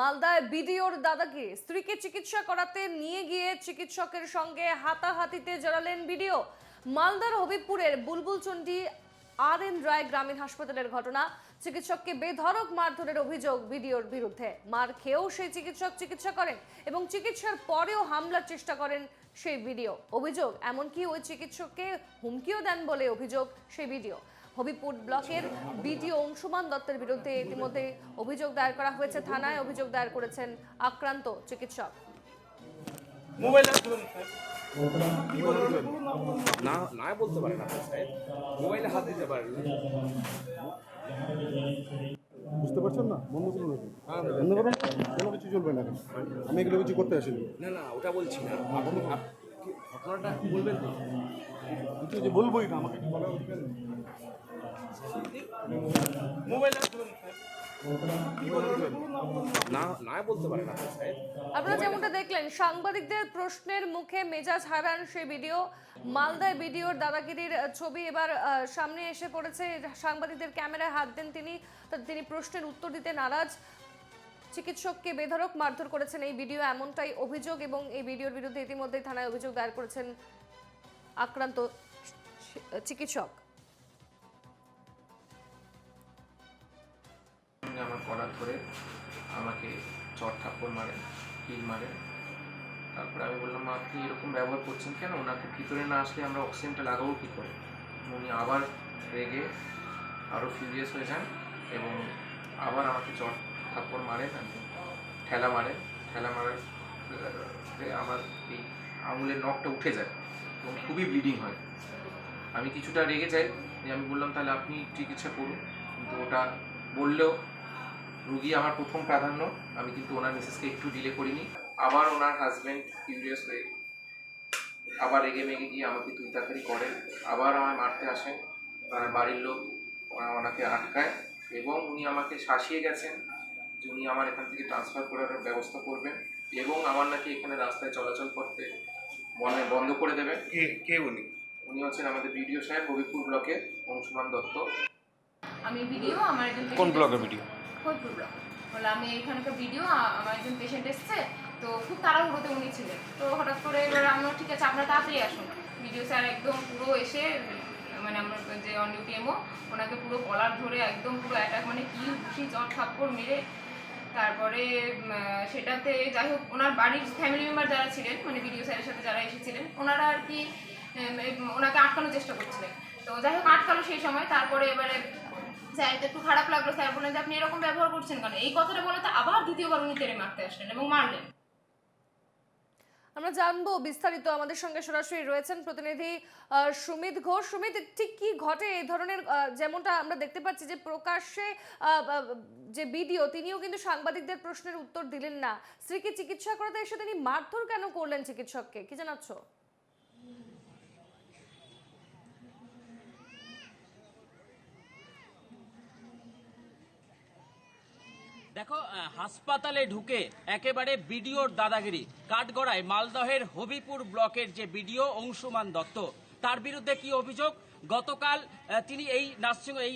মালদায় বিডিওর দাদাকে স্ত্রীকে চিকিৎসা করাতে নিয়ে গিয়ে চিকিৎসকের সঙ্গে হাতাহাতিতে জড়ালেন বিডিও। মালদার হবিবপুরের বুলবুলচন্ডী আর এন রায় গ্রামীণ হাসপাতালের ঘটনা, চিকিৎসককে বেধড়ক মারধরের অভিযোগ বিডিওর বিরুদ্ধে। মার খেয়েও সেই চিকিৎসক চিকিৎসা করেন এবং চিকিৎসার পরেও হামলার চেষ্টা করেন সেই ভিডিও অভিযোগ, এমনকি ওই চিকিৎসককে হুমকিও দেন বলে অভিযোগ সেই ভিডিও হবিপুর ব্লকের বিডিও অংশুমান দত্তের বিরুদ্ধে ইতিমধ্যে অভিযোগ দায়ের করা হয়েছে। থানায় অভিযোগ দায়ের করেছেন আক্রান্ত চিকিৎসক। মোবাইল হাত ধরুন স্যার। না না বলতে পারে না মোবাইলে হাত দিতে পারেন না। বুঝতে পারছেন না? বন্ধ করুন বন্ধ করুন কোনো কিছু চলবে না আমি এগুলো কিছু করতে আসিনি। না না ওটা বলছি না। ঘটনাটা বলবেন কিছু যে বলবোই না আমাকে? মোবাইল আপনারা যেমনটা দেখলেন, সাংবাদিকদের প্রশ্নের মুখে মেজাজ হারান সেই ভিডিও। মালদায় ভিডিওর দাদাগিরির ছবি এবার সামনে এসে পড়েছে। সাংবাদিকদের ক্যামেরায় হাত দেন তিনি। তিনি প্রশ্নের উত্তর দিতে নারাজ। চিকিৎসককে বেধড়ক মারধর করেছেন এই ভিডিও এমনটাই অভিযোগ এবং এই ভিডিওর বিরুদ্ধে ইতিমধ্যেই থানায় অভিযোগ দায়ের করেছেন আক্রান্ত চিকিৎসক। আমার কলার ধরে আমাকে চট থাপ্পড় মারে কিল মারে। তারপরে আমি বললাম "মা, আপনি এরকম ব্যবহার করছেন কেন? ওনাকে ভিতরে না আসলে আমরা অক্সিজেনটা লাগাবো কী করে? উনি আবার রেগে আরও ফিউরিয়াস হয়ে যান এবং আবার আমাকে চট থাপ্পড় মারেন এবং ঠেলা মারেন ঠেলা মারার আমার এই আঙুলের নখটা উঠে যায় এবং খুবই ব্লিডিং হয়। আমি কিছুটা রেগে যাই, যে আমি বললাম, তাহলে আপনি চিকিৎসা করুন। কিন্তু ওটা বললেও রুগী আমার প্রথম প্রাধান্য, আমি কিন্তু ওনার মিসেসকে একটু ডিলে করিনি। আবার ওনার হাজব্যান্ড কিউরিয়াস হয়ে আবার রেগে মেগে গিয়ে আমাকে তুই তাড়াতাড়ি করেন। আবার আমায় মারতে আসেন। ওনার বাড়ির লোক, ওরা ওনাকে আটকায় এবং উনি আমাকে শাসিয়ে গেছেন। যে উনি আমার এখান থেকে ট্রান্সফার করার ব্যবস্থা করবেন এবং আমার নাকি এখানে রাস্তায় চলাচল করতে বন্ধ বন্ধ করে দেবেন। কে কে উনি? উনি হচ্ছেন আমাদের বিডিও সাহেব হবিপুর ব্লকের অংশুমান দত্ত। আমি ভিডিও আমার একজন কোন ব্লকের। Video Faridpur block. বলে আমি এখানকার ভিডিও আমার একজন পেশেন্ট এসছে তো খুব তাড়াহুড়োতে উনি ছিলেন। তো হঠাৎ করে এবার আমরা ঠিক আছে আপনারা তাড়াতাড়ি আসুন। ভিডিও স্যার একদম পুরো এসে মানে আমার যে অন ডিউটি এমও ওনাকে পুরো কলার ধরে একদম পুরো অ্যাটাক মানে কি ঘুষি চট থাপ্পড় মেরে তারপরে সেটাতে যাই হোক, ওনার বাড়ির ফ্যামিলি মেম্বার যারা ছিলেন মানে ভিডিও স্যারের সাথে যারা এসেছিলেন, ওনারা আর কি ওনাকে আটকানোর চেষ্টা করছিলেন। তো যাই হোক, আটকালো সেই সময়, তারপরে এবারে স্যার একটু খারাপ লাগল। স্যার বললেন যে, আপনি এরকম ব্যবহার করছেন কেন? এই কথাটা বলে তো আবার দ্বিতীয়বার উনি তেড়ে মারতে আসলেন এবং মারলেন। জানব, বিস্তারিত আমাদের সঙ্গে সরাসরি রয়েছেন প্রতিনিধি সুমিত ঘোষ। সুমিত, ঠিক কি ঘটে এই ধরনের যেমনটা আমরা দেখতে পাচ্ছি যে প্রকাশ্যে যে বিডিও তিনিও কিন্তু সাংবাদিকদের প্রশ্নের উত্তর দিলেন না। স্ত্রীকে চিকিৎসা করাতে এসে তিনি মারধর কেন করলেন চিকিৎসককে? কি জানাচ্ছ? দেখো হাসপাতালে ঢুকে একেবারে বিডিওর দাদাগিরি। কাঠগড়ায় মালদহের হবিপুর ব্লকের যে বিডিও অংশুমান দত্ত তার বিরুদ্ধে কি অভিযোগ? গতকাল তিনি এই নার্সিং এই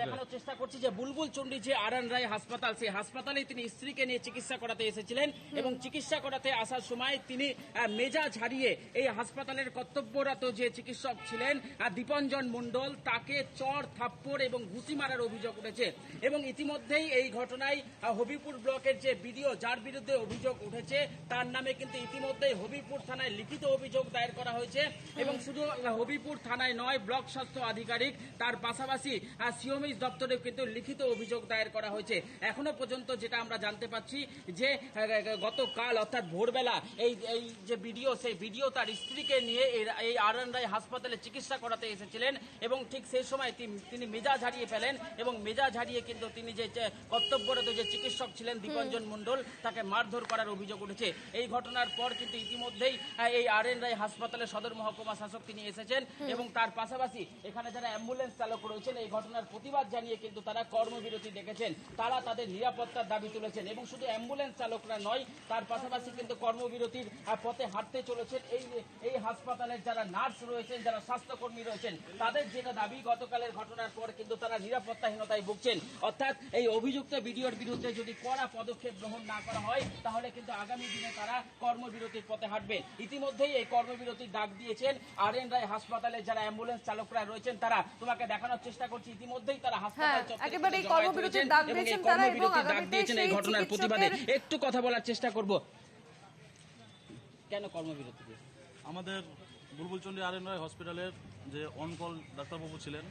দেখানোর চেষ্টা করছি যে বুলবুল চন্ডী যে আরান রায় হাসপাতাল সেই হাসপাতালে তিনি স্ত্রীকে নিয়ে চিকিৎসা করাতে এসেছিলেন এবং চিকিৎসা করাতে আসার সময় তিনি আহ, মেজাজ হারিয়ে এই হাসপাতালের কর্তব্যরত যে চিকিৎসক ছিলেন দীপঞ্জন মণ্ডল তাকে চর থাপ্পড় এবং ঘুষি মারার অভিযোগ উঠেছে। এবং ইতিমধ্যেই এই ঘটনায় হবিপুর ব্লকের যে বিডিও যার বিরুদ্ধে অভিযোগ উঠেছে তার নামে কিন্তু ইতিমধ্যেই হবিপুর থানায় লিখিত অভিযোগ দায়ের করা হয়েছে। এবং শুধু হবিপুর থানায় নয় ব্লক স্বাস্থ্য আধিকারিক। তার পাশাপাশি সিওমিস দপ্তরে কিন্তু লিখিত অভিযোগ দায়ের করা হয়েছে। এখনও পর্যন্ত যেটা আমরা জানতে পাচ্ছি যে গতকাল অর্থাৎ ভোরবেলা এই এই যে ভিডিও সেই ভিডিও তার স্ত্রীকে নিয়ে এই- এই আরএন রায় হাসপাতালে চিকিৎসা করাতে এসেছিলেন এবং ঠিক সেই সময় তিনি- মেজাজ হারিয়ে ফেলেন এবং মেজাজ হারিয়ে কিন্তু তিনি যে যে কর্তব্যরত যে চিকিৎসক ছিলেন দীপঞ্জন মণ্ডল তাকে মারধর করার অভিযোগ উঠেছে। এই ঘটনার পর কিন্তু ইতিমধ্যেই এই আর এন রায় হাসপাতালে সদর মহকুমা শাসক তিনি এসেছেন এবং তার পাশাপাশি এখানে যারা অ্যাম্বুলেন্স চালক রয়েছেন এই ঘটনার প্রতিবাদ জানিয়ে কিন্তু তারা কর্মবিরতি ডেকেছেন তারা তাদের নিরাপত্তার দাবি তুলেছেন এবং শুধু অ্যাম্বুলেন্স চালকরা নয় তার পাশাপাশি কিন্তু কর্মবিরতির পথে হাঁটতে চলেছেন। এই এই হাসপাতালের যারা নার্স রয়েছেন যারা স্বাস্থ্যকর্মী রয়েছেন তাদের যেটা দাবি গতকালের ঘটনার পর কিন্তু তারা নিরাপত্তাহীনতায় ভুগছেন। অর্থাৎ এই অভিযুক্ত ভিডিওর বিরুদ্ধে যদি কড়া পদক্ষেপ গ্রহণ না করা হয় তাহলে কিন্তু আগামী দিনে তারা কর্মবিরতির পথে হাঁটবেন। ইতিমধ্যেই এই কর্মবিরতির ডাক দিয়েছেন আর এন রায় হাসপাতালে যারা অ্যাম্বুলেন্স চালকরা রয়েছেন তারা তোমাকে দেখানোর চেষ্টা করছি। ইতিমধ্যেই তারা হাসপাতাল হ্যাঁ, চত্বরে একেবারেই কিন্তু জমায়েত কর্মবিরতির ডাক এই দিয়েছেন তারা এবং আগামীতে সেই ঘটনার প্রতিবাদে। একটু কথা বলার চেষ্টা করব। কেন কর্মবিরতি? আমাদের বুলবুলচন্ডী আর এন রায় হসপিটালের যে অনকল ডাক্তারবাবু ছিলেন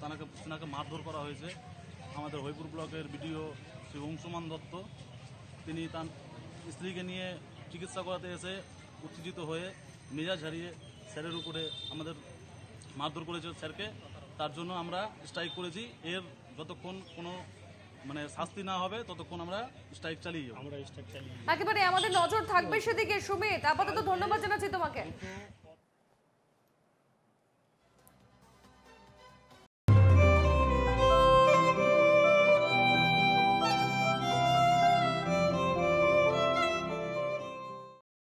তাকে তাকে মারধর করা হয়েছে। আমাদের হরিপুর ব্লকের বিডিও শ্রী অংশুমান দত্ত তিনি তার স্ত্রীকে নিয়ে চিকিৎসা করাতে এসে উত্তেজিত হয়ে মেজাজ হারিয়ে স্যারের উপরে আমাদের মারধর করেছে স্যারকে তার জন্য আমরা স্ট্রাইক করেছি। এর যতক্ষণ কোনো মানে শাস্তি না হবে ততক্ষণ আমরা স্ট্রাইক চালিয়ে যাব। একেবারে আমাদের নজর থাকবে সেদিকে। সুমিত আপাতত ধন্যবাদ জানাচ্ছি তোমাকে।